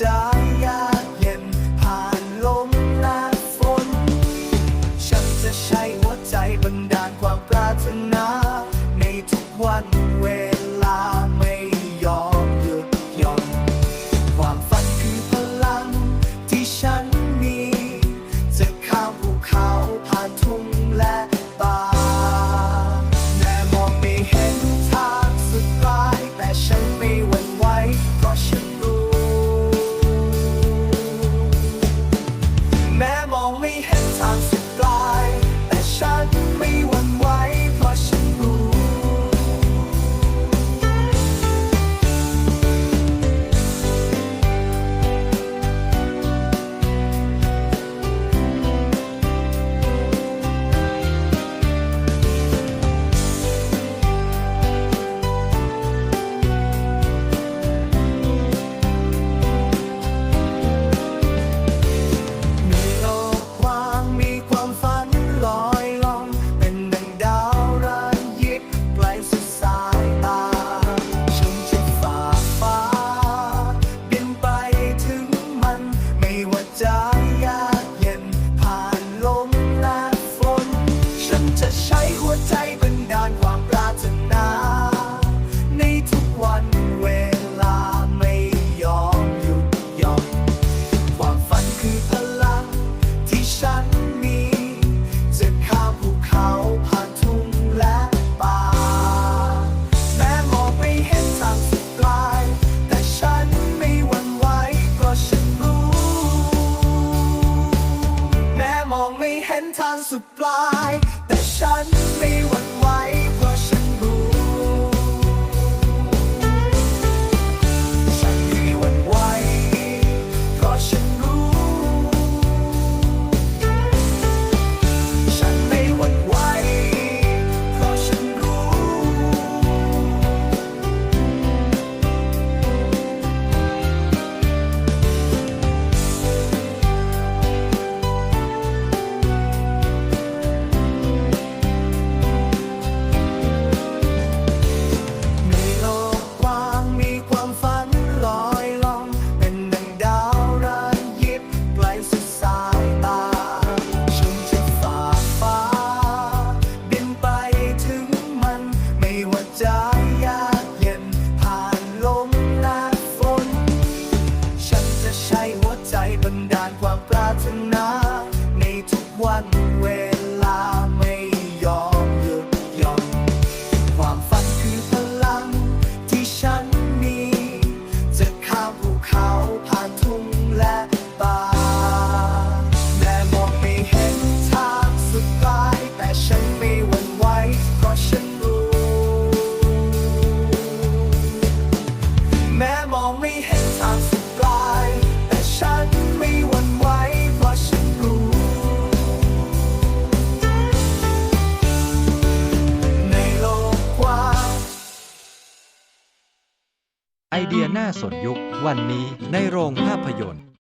จายากเย็นผ่านลมหน้าฝน ฉันจะใช้หัวใจบันดาลความปรารถนา ในทุกวันเว เห็นทางสุดปลาย แต่ฉันไม่หวั่นไหว ดานความกล้า ไอเดียน่าสนยุควันนี้ในโรงภาพยนตร์